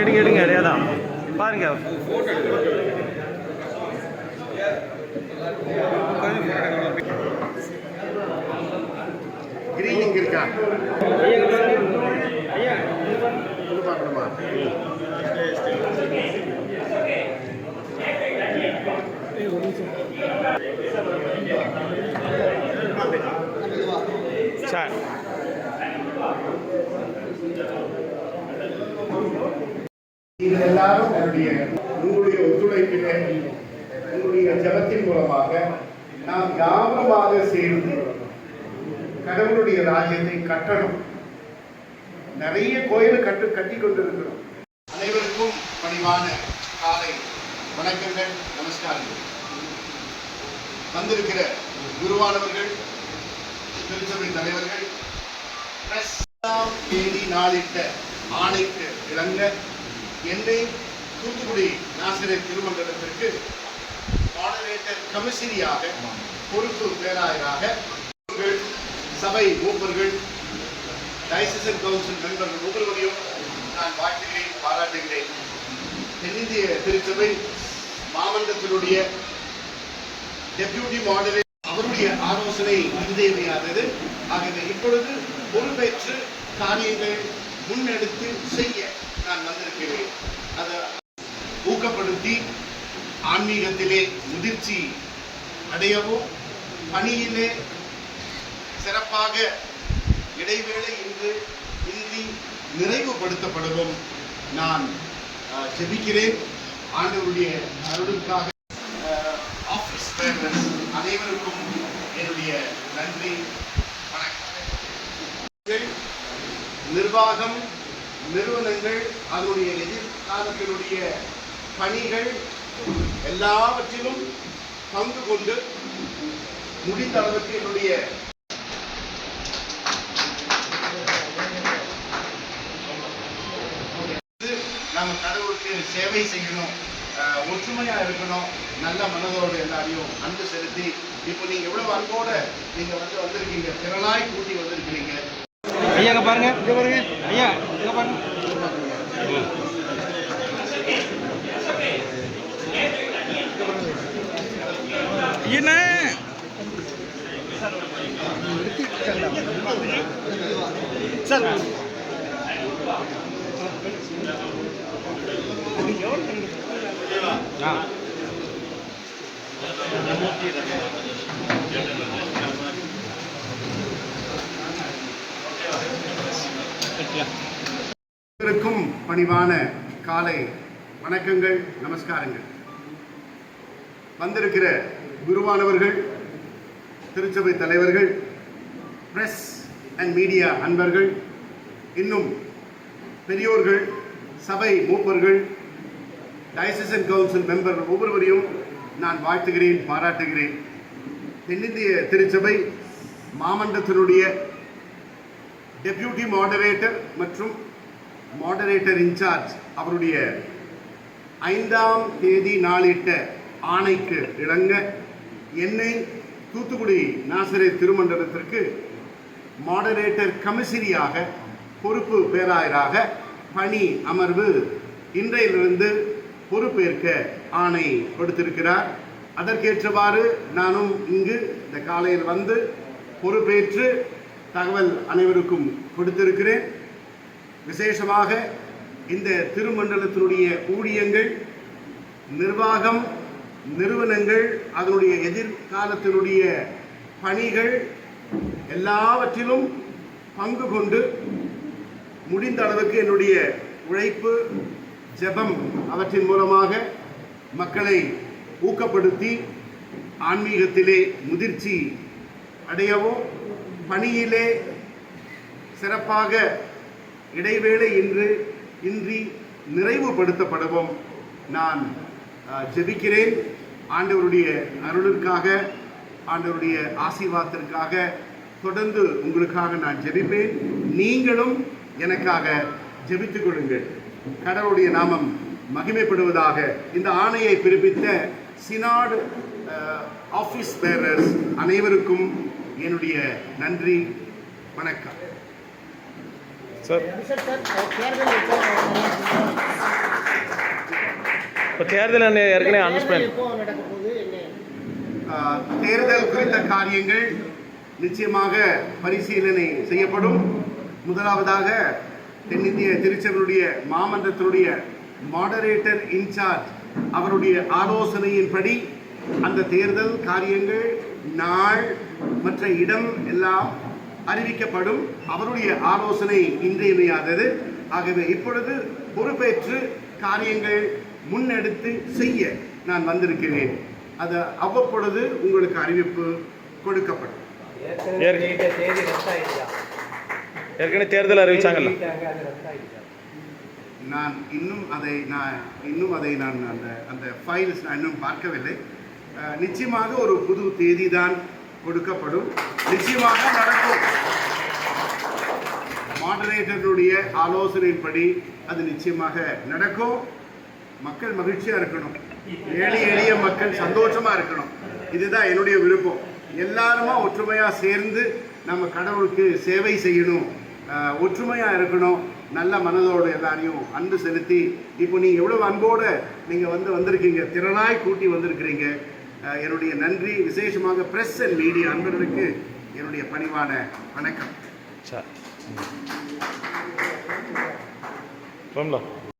எடுங்க எடுங்க எடுங்க தான் பாருங்க. கிரீன் இங்க இருக்கா? பார்க்கணுமா சார். நீங்கள் எல்லாரும் என்னுடைய உங்களுடைய ஒத்துழைப்பிலே உங்களுடைய ஜபத்தின் மூலமாக நாம் யாவரமாக சேர்ந்து கடவுளுடைய ராஜ்யத்தை கட்டணும். நிறைய கோயில் கட்டு கட்டி கொண்டிருக்கிறோம். அனைவருக்கும் பணிவான காலை வணக்கங்கள் நமஸ்காரங்கள். வந்திருக்கிற குருவானவர்கள் திருச்சபை தலைவர்கள் தேதி நாளிட்ட ஆணைக்கு இறங்க என்னை தூத்துக்குடி நாசிரியர் திருமண்டலத்திற்கு மாடரேட்டர் கமிஷனியாக பொறுப்பு பேராயராக சபை மூப்பர்கள் டைசிசன் கவுன்சில் மெம்பர்கள் ஒவ்வொருவரையும் நான் வாழ்த்துகிறேன் பாராட்டுகிறேன். தென்னிந்திய திருச்சபை மாமண்டத்தினுடைய டெபியூட்டி மாடரேட் அவருடைய ஆலோசனை இன்றியமையாதது ஆகவே இப்பொழுது பொறுப்பேற்று காரியங்களை முன்னெடுத்து செய்ய நான் வந்திருக்கிறேன். அதை ஊக்கப்படுத்தி ஆன்மீகத்திலே முதிர்ச்சி அடையவும் பணியிலே சிறப்பாக இடைவேளை இன்று இன்றி நிறைவுபடுத்தப்படவும் நான் ஜெபிக்கிறேன். ஆண்டவருடைய அருளுக்காக ஆஃபீஸ் பேரண்ட்ஸ் அனைவருக்கும் என்னுடைய நன்றி வணக்கம். நிர்வாகம் நிறுவனங்கள் அதனுடைய எதிர்காலத்தினுடைய பணிகள் எல்லாவற்றிலும் பங்கு கொண்டு முடிந்த அளவுக்கு என்னுடைய நம்ம கடவுளுக்கு சேவை செய்யணும் ஒற்றுமையா இருக்கணும் நல்ல மனதோடு எல்லாரையும் அன்பு செலுத்தி இப்போ நீங்க எவ்வளவு அன்போட நீங்க வந்து வந்திருக்கீங்க திரளாய் கூட்டி வந்திருக்கிறீங்க. ஐயா பாருங்க. பாருங்க. ஐயா இங்க பாருங்க என்ன சார் ஆ அனைவருக்கும் பணிவான காலை வணக்கங்கள் நமஸ்காரங்கள். வந்திருக்கிற குருவானவர்கள் திருச்சபை தலைவர்கள் பிரஸ் அண்ட் மீடியா அன்பர்கள் இன்னும் பெரியோர்கள் சபை மூப்பர்கள் டயசிசன் கவுன்சில் மெம்பர் ஒவ்வொருவரையும் நான் வாழ்த்துகிறேன் பாராட்டுகிறேன். தென்னிந்திய திருச்சபை மாமண்டத்தினுடைய டெப்யூட்டி மாடரேட்டர் மற்றும் மாடரேட்டர் இன்சார்ஜ் அவருடைய ஐந்தாம் தேதி நாளிட்ட ஆணைக்கு இணங்க என்னை தூத்துக்குடி நாசரே திருமண்டலத்திற்கு மாடரேட்டர் கமிஷனரியாக பொறுப்பு பேராயராக பணி அமர்வு இன்றையிலிருந்து பொறுப்பேற்க ஆணை கொடுத்திருக்கிறார். அதற்கேற்றவாறு நானும் இங்கு இந்த காலையில் வந்து பொறுப்பேற்று தகவல் அனைவருக்கும் கொடுத்திருக்கிறேன். விசேஷமாக இந்த திருமண்டலத்தினுடைய ஊழியங்கள் நிர்வாகம் நிறுவனங்கள் அதனுடைய எதிர்காலத்தினுடைய பணிகள் எல்லாவற்றிலும் பங்கு கொண்டு முடிந்த அளவுக்கு என்னுடைய உழைப்பு ஜெபம் அவற்றின் மூலமாக மக்களை ஊக்கப்படுத்தி ஆன்மீகத்திலே முதிர்ச்சி அடையவோ பணியிலே சிறப்பாக இடைவேளை இன்று இன்றி நிறைவுபடுத்தப்படுவோம். நான் ஜெபிக்கிறேன். ஆண்டவருடைய அருளிற்காக ஆண்டவருடைய ஆசீர்வாதத்திற்காக தொடர்ந்து உங்களுக்காக நான் ஜெபிப்பேன். நீங்களும் எனக்காக ஜெபித்துக் கொள்ளுங்கள். கடவுளுடைய நாமம் மகிமைப்படுவதாக இந்த ஆணையை பிறப்பித்த சினாடு ஆஃபீஸ் பேரர்ஸ் அனைவருக்கும் என்னுடைய நன்றி வணக்கம். சார். இப்போ தேர்தல் ஏற்கனவே அனௌன்ஸ்மெண்ட் தேர்தல் குறித்த காரியங்கள் நிச்சயமாக பரிசீலனை செய்யப்படும். முதலாவதாக தென்னிந்திய திருச்சபையுடைய மாமன்றத்தினுடைய மாடரேட்டர் இன்சார்ஜ் அவருடைய ஆலோசனையின்படி அந்த தேர்தல் காரியங்கள் நாள் மற்ற இடம் எல்லாம் அறிவிக்கப்படும் அவருடைய ஆலோசனை இன்றியமையாதது. ஆகவே இப்பொழுது பொறுப்பேற்று காரியங்கள் முன்னெடுத்து செய்ய நான் வந்திருக்கிறேன். அது அவ்வப்பொழுது உங்களுக்கு அறிவிப்பு கொடுக்கப்படும். ஏற்கனவே தேர்தல் அறிவிச்சாங்கல்ல? நான் இன்னும் அதை நான் இன்னும் அதை நான் அந்த அந்த ஃபைல்ஸ் நான் இன்னும் பார்க்கவில்லை. நிச்சயமாக ஒரு புது தேதி தான் கொடுக்கப்படும். நிச்சயமாக நடக்கும். மாடரேட்டருடைய ஆலோசனையின்படி அது நிச்சயமாக நடக்கும். மக்கள் மகிழ்ச்சியாக இருக்கணும். ஏழை எளிய மக்கள் சந்தோஷமாக இருக்கணும். இதுதான் என்னுடைய விருப்பம். எல்லாருமா ஒற்றுமையாக சேர்ந்து நம்ம கடவுளுக்கு சேவை செய்யணும். ஒற்றுமையாக இருக்கணும். நல்ல மனதோடு எல்லாரையும் அன்பு செலுத்தி இப்போ நீங்கள் எவ்வளோ அன்போடு நீங்கள் வந்து வந்திருக்கீங்க திறனாய் கூட்டி வந்திருக்கிறீங்க. என்னுடைய நன்றி. விசேஷமாக பிரஸ் அண்ட் மீடியா அன்பர்களுக்கு என்னுடைய பணிவான வணக்கம். சார் போம்லாம்